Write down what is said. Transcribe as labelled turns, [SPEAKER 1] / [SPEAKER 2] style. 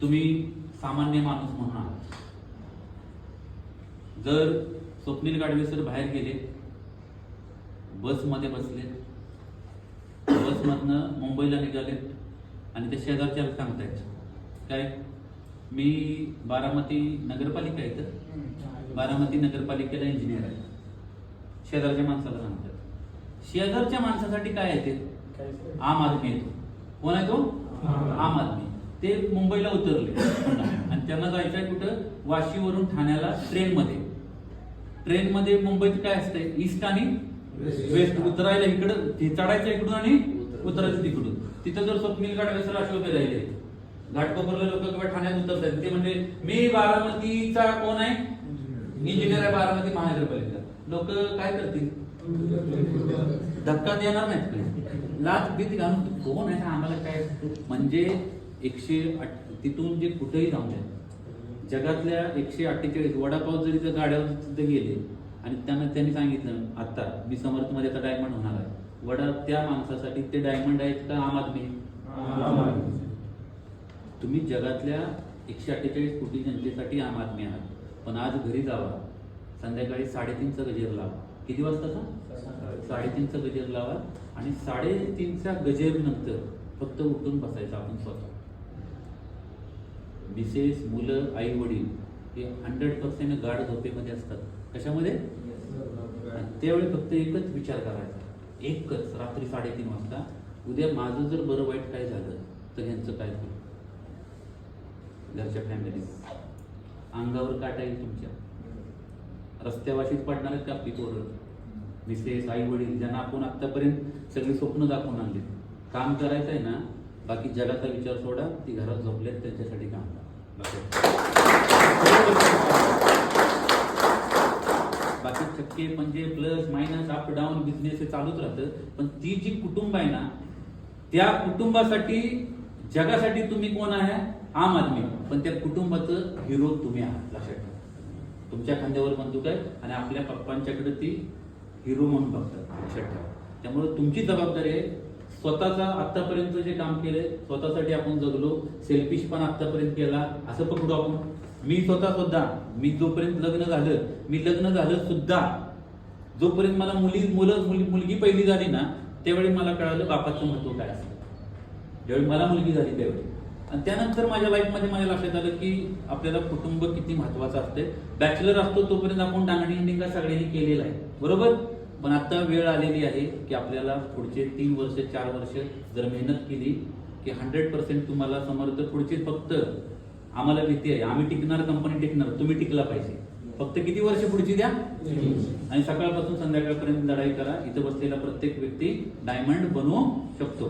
[SPEAKER 1] तुम्ही सामान्य माणूस म्हणून आहात. जर स्वप्नील गाडवे सर बाहेर गेले बसमध्ये बसले बसमधनं मुंबईला निघालेत आणि ते शेजारच्याला सांगतायत. काय? मी बारामती नगरपालिका आहे तर? बारामती नगरपालिकेला इंजिनियर आहे. शेजारच्या माणसाला सांगतात. शेजारच्या माणसासाठी काय आहे ते? आम आदमी येतो कोण आहे तो? आम आदमी. ते मुंबईला उतरले. आणि त्यांना जायचं आहे कुठं? वाशीवरून ठाण्याला ट्रेनमध्ये. ट्रेनमध्ये मुंबईत काय असतंय? ईस्ट आणि वेस्ट. उतरायला इकडं चढायचं इकडून आणि उतरायचं तिकडून. तिथं जर स्वप्नील गाडवे सर असे उभे राहिले. घाटकोपरला लोक किंवा ठाण्यात उतरतात. ते म्हणजे मी बारामतीचा कोण आहे? इंजिनियर आहे बारामती महानगरपालिका. लोक काय करतील? धक्का देणार नाहीत लाच भीती घालून. कोण आहे? आम्हाला काय? म्हणजे एकशे तिथून जे कुठेही द्या जगातल्या एकशे अठ्ठेचाळीस वडापाव जरी त्या गाड्यावर तिथे गेले आणि त्यांना त्यांनी सांगितलं आता मी समर्थमध्ये आता डायमंड होणार आहे. वडा त्या माणसासाठी ते डायमंड आहेत का आम आदमी? तुम्ही जगातल्या एकशे अठ्ठेचाळीस कोटी जनतेसाठी आम आदमी आहात. पण आज घरी जावा. संध्याकाळी साडेतीनचा गजेर लावा. किती वाजताचा साडेतीनचा गजेर लावा. आणि साडेतीनच्या गजेर नंतर फक्त उठून बसायचं आपण स्वतः. मिसेस मुलं आई वडील हे हंड्रेड पर्सेंट गाढ झोपेमध्ये असतात. कशामध्ये? त्यावेळी फक्त एकच विचार करायचा. एकच रात्री साडेतीन वाजता. उद्या माझं जर बरं वाईट काय झालं तर यांचं काय होईल? घरच्या फॅमिली अंगावर काटा येईल तुमच्या. रस्त्यावाशीच पडणार आहेत का पोरं? मिसेस आई वडील ज्यांना आपण आतापर्यंत सगळी स्वप्न दाखवून आणली. काम करायचं आहे ना बाकी जगाचा विचार सोडा ती घरात झोपलेत त्यांच्यासाठी काम करा. बाकी बाकी चक्के म्हणजे plus minus up down business हे चालूच राहतं. पण ती जी कुटुंब आहे ना त्या कुटुंबासाठी जगासाठी तुम्ही कोण आहे? आम आदमी. पण त्या कुटुंबाचं हिरो तुम्ही आहात लक्षात ठेवा. तुमच्या खांद्यावर बंदूक आहे आणि आपल्या पप्पांच्याकडे ती हिरो म्हणून बघतात लक्षात ठेवा. त्यामुळे तुमची जबाबदारी आहे स्वतःचा आतापर्यंत जे काम केलंय स्वतःसाठी आपण जगलो सेल्फिश पण आतापर्यंत केला असं पकडू आपण? मी स्वतः सुद्धा मी जोपर्यंत लग्न झालं मी लग्न झालं सुद्धा जोपर्यंत मला मुली मुलं मुली मुलगी पहिली झाली ना त्यावेळी मला कळालं बापाचं महत्त्व काय असतं. ज्यावेळी मला मुलगी झाली त्यावेळी. आणि त्यानंतर माझ्या लाईफमध्ये माझ्या लक्षात आलं की आपल्याला कुटुंब किती महत्वाचं असते बॅचलर असतो तोपर्यंत आपण डांगणी सगळ्यांनी केलेला आहे. बरोबर? पण आता वेळ आलेली आहे की आपल्याला पुढचे तीन वर्ष चार वर्ष जर मेहनत केली की हंड्रेड पर्सेंट तुम्हाला समर्थ पुढचे फक्त आम्हाला भीती आहे. आम्ही टिकणार कंपनी टिकणार तुम्ही टिकला पाहिजे. फक्त किती वर्ष पुढची द्या? आणि सकाळपासून संध्याकाळपर्यंत लढाई करा. इथं बसलेला प्रत्येक व्यक्ती डायमंड बनवू शकतो.